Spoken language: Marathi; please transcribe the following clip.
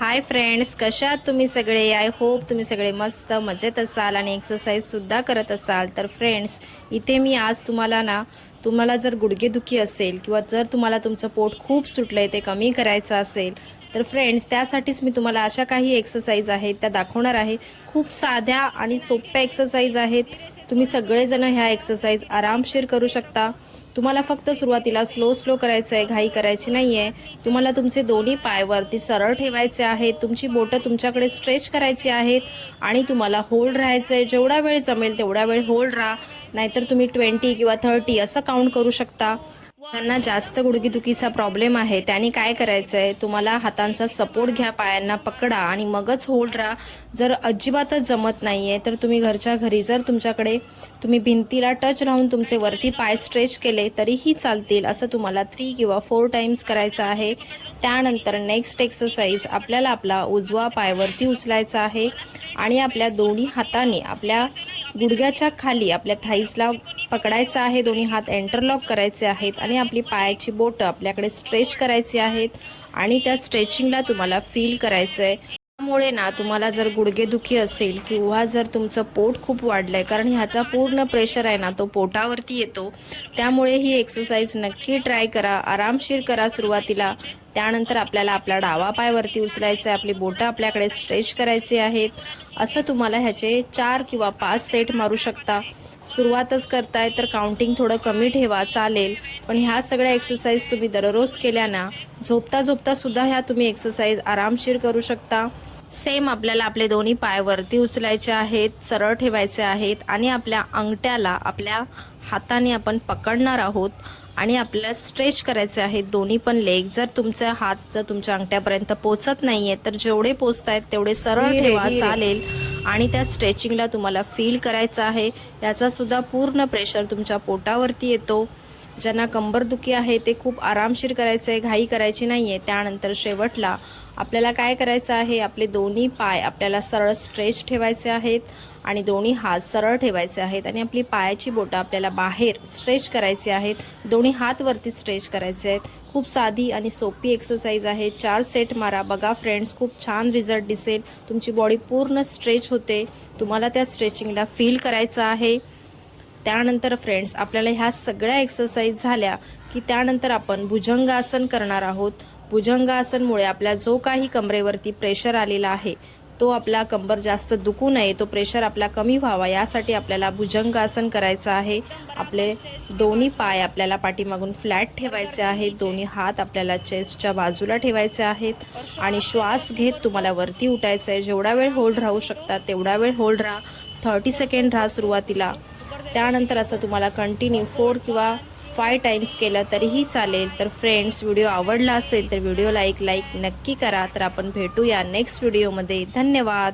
हाय फ्रेंड्स कशा तुम्ही सगळे? आय होप तुम्ही सगळे मस्त मजेत असाल आणि एक्सरसाइजसुद्धा करत असाल. तर फ्रेंड्स इथे मी आज तुम्हाला ना तुम्हाला जर गुडघेदुखी असेल किंवा जर तुम्हाला तुमचं पोट खूप सुटलं आहे ते कमी करायचं असेल तर फ्रेंड्स त्यासाठीच मी तुम्हाला अशा काही एक्सरसाइज आहेत त्या दाखवणार आहे. खूप साध्या आणि सोप्या एक्सरसाइज आहेत. तुम्ही सगळेजण ह्या एक्सरसाइज आरामशीर करू शकता. तुम्हाला फक्त सुरुवातीला स्लो स्लो करायचं आहे घाई करायची नाही आहे तुम्हाला तुमचे दोन्ही पायवरती सरळ ठेवायचे आहेत. तुमची बोटं तुमच्याकडे स्ट्रेच करायची आहेत. आणि तुम्हाला होल्ड राहायचं आहे जेवढा वेळ जमेल तेवढा वेळ होल्ड राहा. नाहीतर तुम्ही ट्वेंटी किंवा थर्टी असं काउंट करू शकता. त्यांना जास्त गुडघेदुखीचा प्रॉब्लेम आहे त्यांनी काय करायचं आहे तुम्हाला हातांचा सपोर्ट घ्या पायांना पकडा आणि मगच होल्ड राहा. जर अजिबातच जमत नाही आहे तर तुम्ही घरच्या घरी जर तुमच्याकडे तुम्ही भिंतीला टच राहून तुमचे वरती पाय स्ट्रेच केले तरीही चालतील असं तुम्हाला थ्री किंवा फोर टाईम्स करायचं आहे. त्यानंतर नेक्स्ट एक्सरसाइज आपल्याला आपला उजवा पायवरती उचलायचा आहे आणि आपल्या दोन्ही हाताने आपल्या गुडघ्याच्या खाली आपल्या थाईजला पकडायचं आहे. दोन्ही हात एंटरलॉक करायचे आहेत आणि आपली पायाची बोटं आपल्याकडे स्ट्रेच करायची आहेत आणि त्या स्ट्रेचिंगला तुम्हाला फील करायचं आहे त्यामुळे ना तुम्हाला जर गुडघेदुखी असेल किंवा जर तुमचं पोट खूप वाढलं आहे कारण ह्याचा पूर्ण प्रेशर आहे ना तो पोटावरती येतो. त्यामुळे ही एक्सरसाइज नक्की ट्राय करा. आरामशीर करा सुरुवातीला. त्यानंतर आपल्याला आपला डावा पाय वरती उचलायचा आहे आपली बोटं आपल्याकडे स्ट्रेच करायची आहेत. असं तुम्हाला ह्याचे चार किंवा पाच सेट मारू शकता. सुरुवातच करताय तर काउंटिंग थोडं कमी ठेवा चालेल. पण ह्या सगळ्या एक्सरसाइज तुम्ही दररोज केल्या ना झोपता झोपता सुद्धा ह्या तुम्ही एक्सरसाइज आरामशीर करू शकता. सेम आपल्याला आपले दोन्ही पाय वरती उचलायचे आहेत सरळ ठेवायचे आहेत आणि आपल्या अंगठ्याला आपल्या हाताने आपण पकडणार आहोत. आणि आपल्याला स्ट्रेच करायचे आहेत दोन्ही पण लेग जर तुमचा हात जर तुमच्या अंगठ्यापर्यंत पोचत नाहीये तर जेवढे पोचतायत तेवढे सरळ ठेवा चालेल. आणि त्या स्ट्रेचिंगला तुम्हाला फील करायचं आहे. याचा सुद्धा पूर्ण प्रेशर तुमच्या पोटावरती येतो. ज्यांना कंबरदुखी आहे ते खूप आरामशीर करायचं आहे घाई करायची नाही आहे त्यानंतर शेवटला आपल्याला काय करायचं आहे? आपले दोन्ही पाय आपल्याला सरळ स्ट्रेच ठेवायचे आहेत आणि दोन्ही हात सरळ ठेवायचे आहेत आणि आपली पायाची बोटं आपल्याला बाहेर स्ट्रेच करायची आहेत. दोन्ही हात वरती स्ट्रेच करायचे आहेत. खूप साधी आणि सोपी एक्सरसाइज आहे. चार सेट मारा. बघा फ्रेंड्स खूप छान रिझल्ट दिसेल. तुमची बॉडी पूर्ण स्ट्रेच होते. तुम्हाला त्या स्ट्रेचिंगला फील करायचं आहे. त्यानंतर फ्रेंड्स आपल्याला ह्या सगळ्या एक्सरसाइज झाल्या की त्यानंतर आपण भुजंगासन करणार आहोत. भुजंगासनमुळे आपल्या जो काही कमरेवरती प्रेशर आलेला आहे तो आपला कंबर जास्त दुखू नये तो प्रेशर आपला कमी व्हावा यासाठी आपल्याला भुजंगासन करायचं आहे. आपले दोन्ही पाय आपल्याला पाठीमागून फ्लॅट ठेवायचे आहेत दोन्ही हात आपल्याला चेस्टच्या बाजूला ठेवायचे आहेत आणि श्वास घेत तुम्हाला वरती उठायचं आहे जेवढा वेळ होल्ड राहू शकता तेवढा वेळ होल्ड राहा. थर्टी सेकंड राहा सुरुवातीला. त्यानंतर असं तुम्हाला कंटिन्यू फोर किंवा फाय टाईम्स केलं तरीही चालेल. तर फ्रेंड्स व्हिडिओ आवडला असेल तर व्हिडिओला एक लाईक नक्की करा. तर आपण भेटूया नेक्स्ट व्हिडिओमध्ये धन्यवाद.